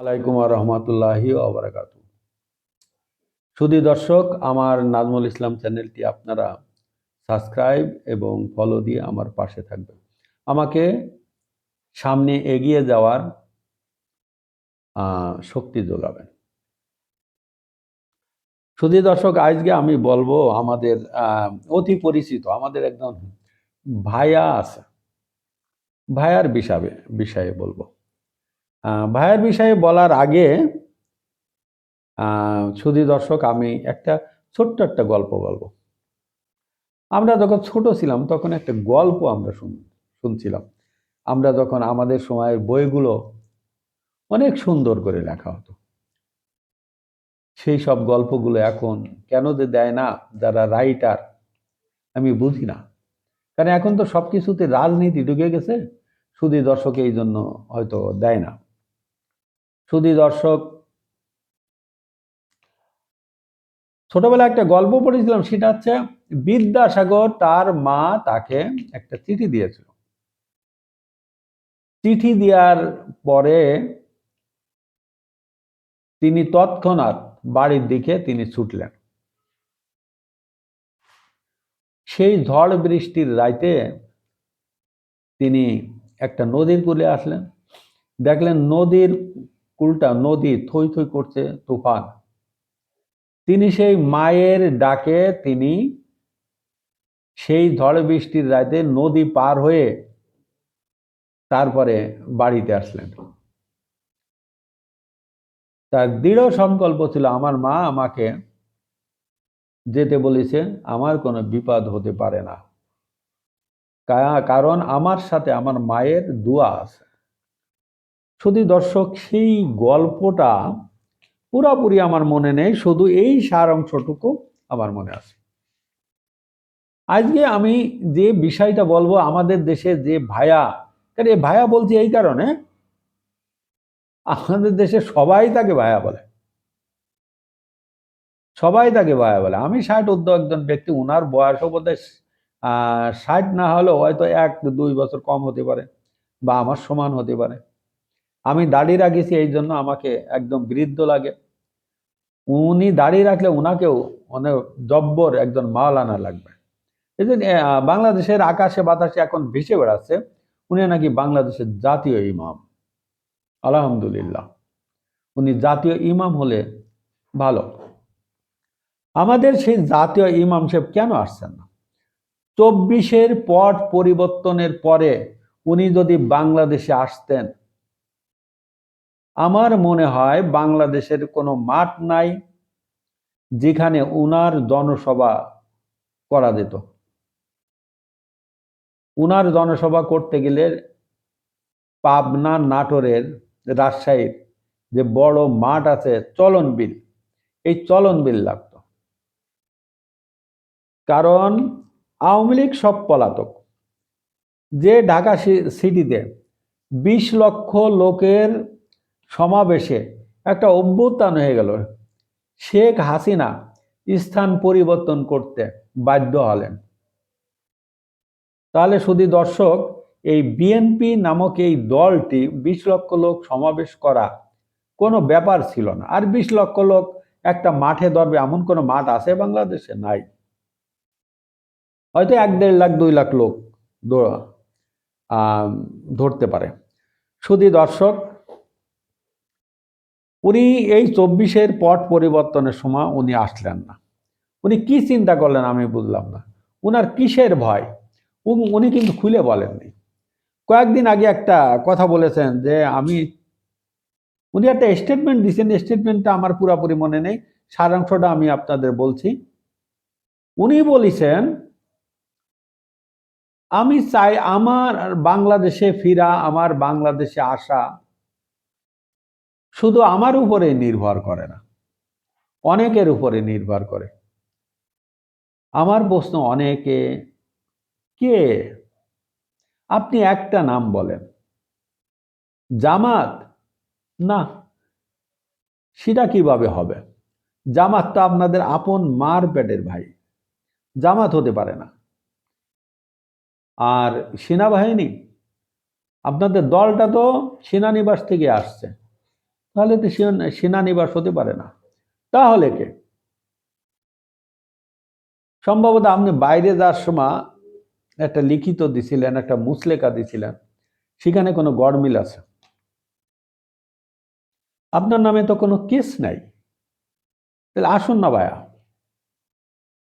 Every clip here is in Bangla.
আলাইকুম রহমতুল্লাহি ওবরাকাত সুদী দর্শক, আমার নাজমুল ইসলাম চ্যানেলটি আপনারা সাবস্ক্রাইব এবং ফলো দিয়ে আমার পাশে থাকবেন। আমাকে সামনে এগিয়ে যাওয়ার শক্তি যোগাবেন। সুদী দর্শক, আজকে আমি বলব আমাদের অতি পরিচিত, আমাদের একজন ভাইয়া আছে। ভাইয়ার বিষয়ে বিষয়ে বলব। ভাইয়ের বিষয়ে বলার আগে সুধী দর্শক, আমি একটা ছোট্ট একটা গল্প বলব। আমরা যখন ছোট ছিলাম, তখন একটা গল্প আমরা শুন, শুনছিলাম। আমরা যখন আমাদের সময়ের বইগুলো অনেক সুন্দর করে লেখা হতো। সেই সব গল্পগুলো এখন কেন যে দেয় না, যারা রাইটার, আমি বুঝি না। কারণ এখন তো সব কিছুতে রাজনীতি ঢুকে গেছে শুধু দর্শক এই জন্য হয়তো দেয় না। শুধু দর্শক। ছোটবেলায় একটা গল্প পড়েছিলাম, সেটা হচ্ছে বিদ্যাসাগর তার মা তাকে একটা চিঠি দিয়েছিল। চিঠি দেওয়ার পরে তিনি তৎক্ষণাৎ বাড়ির দিকে তিনি ছুটলেন। সেই ঝড় বৃষ্টির রাইতে তিনি একটা নদীর কূলে আসলেন। দেখলেন নদীর কুলটা নদী থই থই করছে তুফান। তিনি সেই মায়ের ডাকে তিনি সেই ঝড় বৃষ্টির রাতে নদী পার হয়ে তারপরে বাড়িতে আসলেন। তার দৃঢ় সংকল্প ছিল, আমার মা আমাকে যেতে বলেছে, আমার কোনো বিপদ হতে পারে না। কারণ আমার সাথে আমার মায়ের দোয়া আছে। শুধু দর্শক সেই গল্পটা পুরাপুরি আমার মনে নেই শুধু এই সার অংশটুকু আমার মনে আছে। আজকে আমি যে বিষয়টা বলব আমাদের দেশে যে ভায়া কারণ এই ভায়া বলছি এই কারণে? আমাদের দেশে সবাই তাকে ভায়া বলে। সবাই তাকে ভায়া বলে। আমি ষাট উদ্যোগ একজন ব্যক্তি উনার বয়সও বোধহয় আহ, ষাট না হলেও হয়তো এক দুই বছর কম হতে পারে বা আমার সমান হতে পারে। আমি দাড়ি রাখিছি এই জন্য আমাকে একদম বৃদ্ধ লাগে। উনি দাঁড়িয়ে রাখলে উনাকেও অনেক জব্বর একজন মাওলানা লাগবে। এই জন্য বাংলাদেশের আকাশে বাতাসে এখন ভেসে বেড়াচ্ছে, উনি নাকি বাংলাদেশের জাতীয় ইমাম। আলহামদুলিল্লাহ। উনি জাতীয় ইমাম হলে ভালো। আমাদের সেই জাতীয় ইমাম সাহেব কেন আসছেন না? চব্বিশের পট পরিবর্তনের পরে উনি যদি বাংলাদেশে আসতেন আমার মনে হয় বাংলাদেশের কোনো মাঠ নাই যেখানে উনার জনসভা করা যেত। উনার জনসভা করতে গেলে পাবনা নাটোরের রাজশাহীর যে বড় মাঠ আছে চলন বিল এই চলন বিল লাগত। কারণ আওয়ামী লীগ সব পলাতক। যে ঢাকা সিটিতে বিশ লক্ষ লোকের সমাবেশে একটা অভ্যুত্থান হয়ে গেল। শেখ হাসিনা স্থান পরিবর্তন করতে বাধ্য হলেন। তাহলে শুধু দর্শক, এই বিএনপি নামক এই দলটি বিশ লক্ষ লোক সমাবেশ করা কোনো ব্যাপার ছিল না। আর বিশ লক্ষ লোক একটা মাঠে ধরবে এমন কোনো মাঠ আছে বাংলাদেশে? নাই। হয়তো এক দেড় লাখ, দুই লাখ লোক ধরতে পারে। শুধু দর্শক উনি এই চব্বিশের পট পরিবর্তনের সময় উনি আসলেন না। উনি কি চিন্তা করলেন আমি বুঝলাম না। উনার কিসের ভয়? উনি- কিন্তু খুলে বলেননি। কয়েকদিন আগে একটা কথা বলেছেন যে আমি, উনি একটা স্টেটমেন্ট দিয়েছেন স্টেটমেন্টটা আমার পুরাপুরি মনে নেই। সারাংশটা আমি আপনাদের বলছি। উনি বলেছেন, আমি চাই আমার বাংলাদেশে ফিরা, আমার বাংলাদেশে আসা শুধু আমার উপরে নির্ভর করে না, অনেকের উপরে নির্ভর করে। আমার প্রশ্ন অনেকে, কে? আপনি একটা নাম বলেন। জামাত? না। সেটা কীভাবে হবে? জামাত তো আপনাদের আপন মার পেটের ভাই। জামাত হতে পারে না। আর সেনাবাহিনী? আপনাদের দলটা তো সেনানিবাস থেকে আসছে। তাহলে তো সেনা- সেনানিবাস হতে পারে না। তাহলে কে? সম্ভবত আপনি বাইরে যাওয়ার সময় একটা লিখিত দিছিলেন, একটা মুসলেখা দিছিলেন। সেখানে কোনো গড়মিল আছে? আপনার নামে তো কোনো কেস নাই। তাহলে আসুন না ভাইয়া।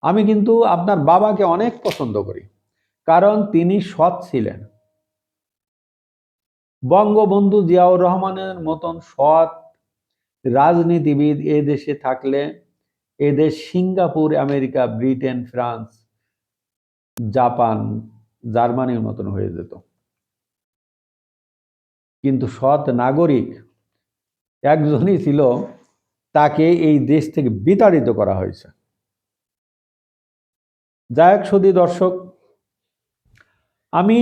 আমি কিন্তু আপনার বাবাকে অনেক পছন্দ করি। কারণ তিনি সৎ ছিলেন। বঙ্গবন্ধু জিয়াউর রহমানের মতন সৎ রাজনীতিবিদ এ দেশে থাকলে এদেশ Singapore, America, Britain, France, Japan, জার্মানির মতন হয়ে যেত। কিন্তু সৎ নাগরিক একজনই ছিল, তাকে এই দেশ থেকে বিতাড়িত করা হয়েছে। যাই হোক দর্শক, আমি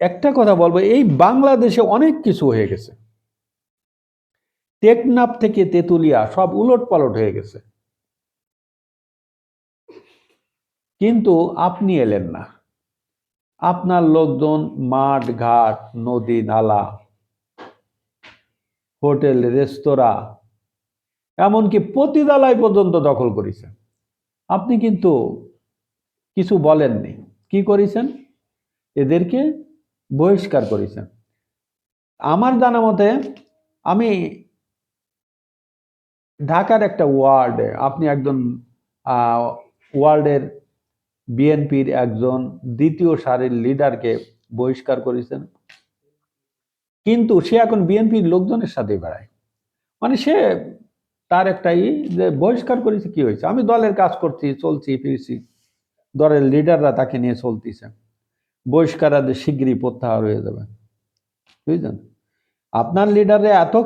একটা কথা বলব, এই বাংলাদেশে অনেক কিছু হয়ে গেছে। টেকনাফ থেকে তেতুলিয়া সব উলট পালট হয়ে গেছে। কিন্তু আপনি এলেন না। আপনার লোকজন মাঠ, ঘাট, নদী, নালা, হোটেল, রেস্তোরাঁ, এমনকি পতিদালয় পর্যন্ত দখল করেছেন। আপনি কিন্তু কিছু বলেননি। কি করেছেন? এদেরকে বহিষ্কার করেছেন আমার জানা মতে, আমি ঢাকার একটা ওয়ার্ডে, আপনি একজন ওয়ার্ডের বিএনপির একজন দ্বিতীয় সারির লিডারকে বহিষ্কার করেছেন। কিন্তু সে এখন বিএনপির লোকজনের সাথে বেড়ায়। মানে সে তার একটা ই যে বহিষ্কার করেছে কি হয়েছে? আমি দলের কাজ করছি, চলছি, ফিরছি। দলের লিডাররা তাকে নিয়ে চলতেছে। বহিষ্কার আজ শীঘ্রই প্রত্যাহার হয়ে যাবে। বুঝলেন? আপনার লিডারে এত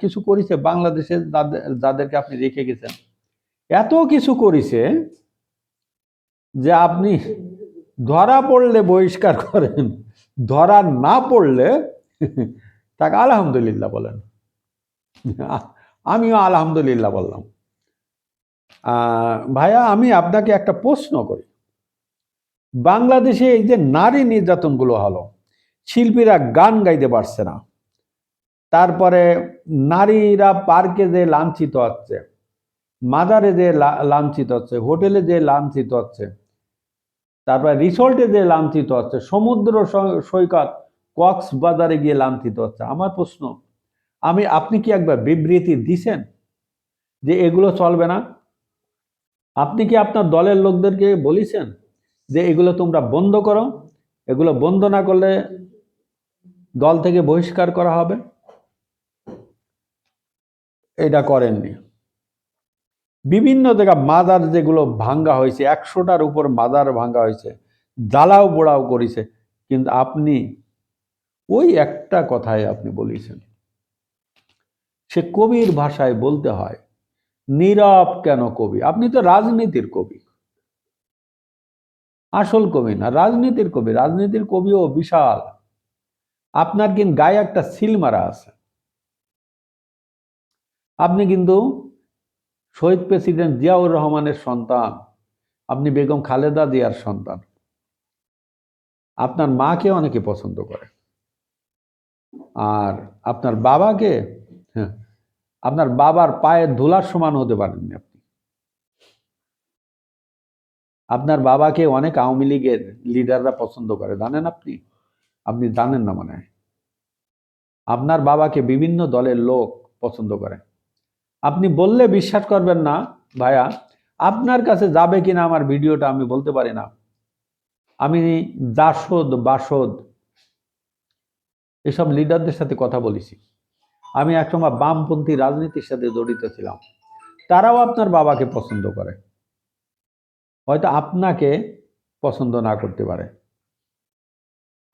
কিছু করেছে বাংলাদেশে যাদের যাদেরকে আপনি রেখে গেছেন। এত কিছু করেছে যে আপনি ধরা পড়লে বহিষ্কার করেন, ধরা না পড়লে তাকে আলহামদুলিল্লাহ বলেন। আমিও আলহামদুলিল্লাহ বললাম। ভাইয়া, আমি আপনাকে একটা প্রশ্ন করি। বাংলাদেশে এই যে নারী নির্যাতনগুলো হলো, শিল্পীরা গান গাইতে পারছে না। তারপরে নারীরা পার্কে যে লাঞ্ছিত হচ্ছে, মাজারে যে লাঞ্ছিত হচ্ছে, হোটেলে যে লাঞ্ছিত হচ্ছে, তারপরে রিসোর্টে যে লাঞ্ছিত হচ্ছে, সমুদ্র সৈকত, কক্সবাজারে গিয়ে লাঞ্ছিত হচ্ছে। আমার প্রশ্ন, আমি, আপনি কি একবার বিবৃতি দিছেন যে এগুলো চলবে না? আপনি কি আপনার দলের লোকদেরকে বলেছেন? যে এগুলো তোমরা বন্ধ করো, এগুলো বন্ধ না করলে দল থেকে বহিষ্কার করা হবে। এটা করেননি। বিভিন্ন জায়গা মাদার যেগুলো ভাঙ্গা হয়েছে, একশোটার উপর মাদার ভাঙ্গা হয়েছে, জ্বালাও পোড়াও করেছে, কিন্তু আপনি ওই একটা কথায় আপনি বলেছেন। সে কবির ভাষায় বলতে হয়, নীরব কেন কবি? আপনি তো রাজনীতির কবি। আসল কবি না, রাজনীতির কবি। রাজনীতির কবিও বিশাল। আপনার কিন্তু গায়ে একটা সিল মারা আছে। আপনি কিন্তু শহীদ প্রেসিডেন্ট জিয়াউর রহমানের সন্তান, আপনি বেগম খালেদা জিয়ার সন্তান। আপনার মাকে অনেকে পছন্দ করে। আর আপনার বাবাকে হ্যাঁ আপনার বাবার পায়ের ধুলার সমান হতে পারেননি আপনি। আপনার বাবাকে অনেক আওয়ামী লীগের লিডাররা পছন্দ করে, জানেন আপনি? আপনি জানেন না মনে আপনার বাবাকে বিভিন্ন দলের লোক পছন্দ করে। আপনি বললে বিশ্বাস করবেন না, ভাইয়া, আপনার কাছে যাবে কিনা আমার ভিডিওটা আমি বলতে পারি না। আমি দাসদ, বাসদ, এসব লিডারদের সাথে কথা বলেছি। আমি একসময় বামপন্থী রাজনীতির সাথে জড়িত ছিলাম। তারাও আপনার বাবাকে পছন্দ করে। হয়তো আপনাকে পছন্দ না করতে পারে।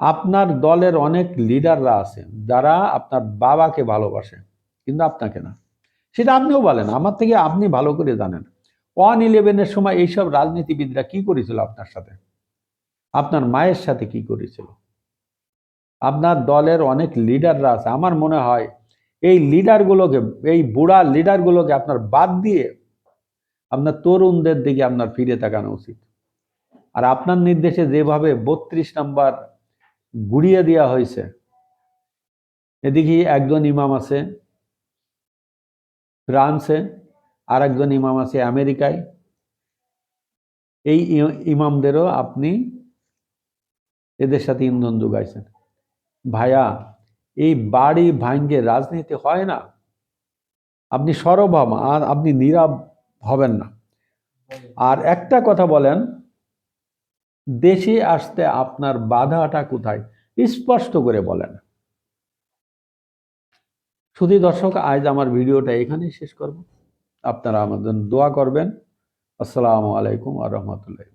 আপনার দলের অনেক লিডাররা আছে, যারা আপনার বাবাকে ভালোবাসে, কিন্তু আপনাকে না। সেটা আপনিও বলেন, আমার থেকে আপনি ভালো করে জানেন। ওয়ান ইলেভেনের সময় এইসব রাজনীতিবিদরা কি করেছিল আপনার সাথে? আপনার মায়ের সাথে কি করেছিল? আপনার দলের অনেক লিডাররা আছে। আমার মনে হয় এই লিডারগুলোকে, এই বুড়া লিডারগুলোকে আপনার বাদ দিয়ে আপনার তরুণদের দিকে আপনার ফিরে তাকানো উচিত। আর আপনার নির্দেশে যেভাবে বত্রিশ নাম্বার গুড়িয়ে দেওয়া হয়েছে, এদিকে একজন ইমাম আছে, ফ্রান্সে আর একজন ইমাম আছে আমেরিকায়। এই ইমামদেরও আপনি এদের সাথে ইন্ধন যোগাইছেন। ভাইয়া, এই বাড়ি ভাঙ্গে রাজনীতি হয় না। আপনি সরব আর আপনি নীরব হবেন না। আর একটা কথা বলেন, দেশে আসতে আপনার বাধাটা কোথায়? স্পষ্ট করে বলেন। শুধু দর্শক, আজ আমার ভিডিওটা এখানেই শেষ করব। আপনারা আমাদের দোয়া করবেন। আসসালামু আলাইকুম আ রহমতুল্লাহ।